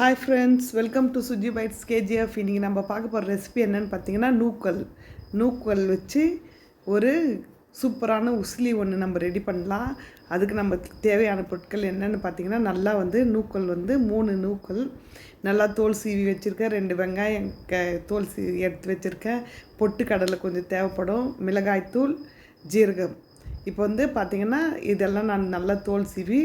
Hi friends welcome to Suji bites KGF இன்றைக்கி நம்ம பார்க்க போகிற ரெசிபி என்னன்னு பார்த்தீங்கன்னா நூக்கல். நூக்கல் வச்சு ஒரு சூப்பரான உசிலி ஒன்று நம்ம ரெடி பண்ணலாம். அதுக்கு நம்ம தேவையான பொருட்கள் என்னென்னு பார்த்தீங்கன்னா நல்லா வந்து நூக்கல் வந்து மூணு நூக்கல். நல்லா தோல் சீவி வச்சுருக்கேன். ரெண்டு வெங்காயம் க தோல் சீவி எடுத்து வச்சுருக்கேன். பொட்டு கடலை கொஞ்சம் தேவைப்படும். மிளகாய்த்தூள் ஜீரகம். இப்போ வந்து பார்த்திங்கன்னா இதெல்லாம் நான் நல்லா தோல் சீவி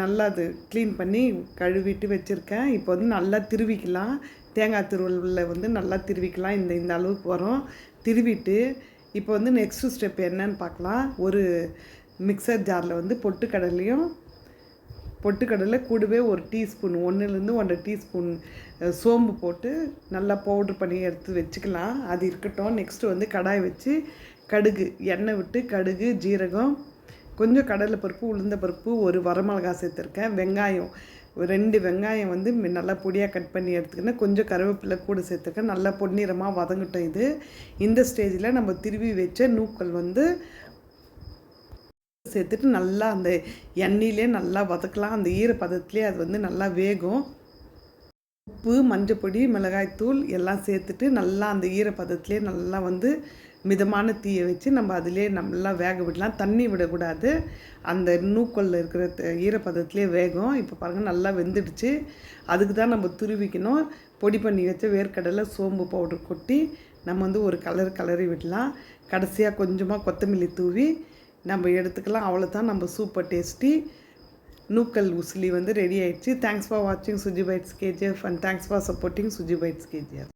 நல்லா அது க்ளீன் பண்ணி கழுவிட்டு வச்சுருக்கேன். இப்போ வந்து நல்லா திருவிக்கலாம். தேங்காய் திருவள்ளில் வந்து நல்லா திருவிக்கலாம். இந்த இந்த அளவுக்கு வரும். திருவிட்டு இப்போ வந்து நெக்ஸ்ட்டு ஸ்டெப் என்னன்னு பார்க்கலாம். ஒரு மிக்சர் ஜாரில் வந்து பொட்டுக்கடலையும் பொட்டுக்கடலை கூடவே ஒரு டீஸ்பூன் ஒன்றுலேருந்து ஒன்றரை டீஸ்பூன் சோம்பு போட்டு நல்லா பவுட்ரு பண்ணி எடுத்து வச்சுக்கலாம். அது இருக்கட்டும். நெக்ஸ்ட்டு வந்து கடாய் வச்சு கடுகு எண்ணெய் விட்டு கடுகு ஜீரகம் கொஞ்சம் கடலை பருப்பு உளுந்த பருப்பு ஒரு வரமிளகா சேர்த்துருக்கேன். வெங்காயம் ரெண்டு வெங்காயம் வந்து நல்லா பொடியாக கட் பண்ணி எடுத்துக்கினேன் கொஞ்சம் கருவேப்பிலை கூட சேர்த்துருக்கேன். நல்லா பொன்னிறமாக வதங்கட்டும் இது. இந்த ஸ்டேஜில் நம்ம திருவி வச்ச நூக்கல் வந்து சேர்த்துட்டு நல்லா அந்த எண்ணெயிலே நல்லா வதக்கலாம். அந்த ஈரப்பதத்துலேயே அது வந்து நல்லா வேகும். உப்பு மஞ்சப்பொடி மிளகாய்த்தூள் எல்லாம் சேர்த்துட்டு நல்லா அந்த ஈரப்பதத்துலேயே நல்லா வந்து மிதமான தீயை வச்சு நம்ம அதிலே நல்லா வேக விடலாம். தண்ணி விடக்கூடாது. அந்த நூக்கல்ல இருக்கிற ஈரப்பதத்துலேயே வேகும். இப்போ பாருங்கள் நல்லா வெந்துடுச்சு. அதுக்கு தான் நம்ம துருவிக்கணும். பொடி பண்ணி வச்ச வேர்க்கடலை சோம்பு பவுடர் கொட்டி நம்ம வந்து ஒரு கலர் கலரி விடலாம். கடைசியாக கொஞ்சமாக கொத்தமல்லி தூவி நம்ம எடுத்துக்கலாம். அவ்வளோதான் நம்ம சூப்பர் டேஸ்டி. நூக்கல் உசிலி வந்து ரெடி ஆயிடுச்சு. தேங்க்ஸ் ஃபார் வாட்சிங் Suji bites KGF and thanks for supporting Suji bites KGF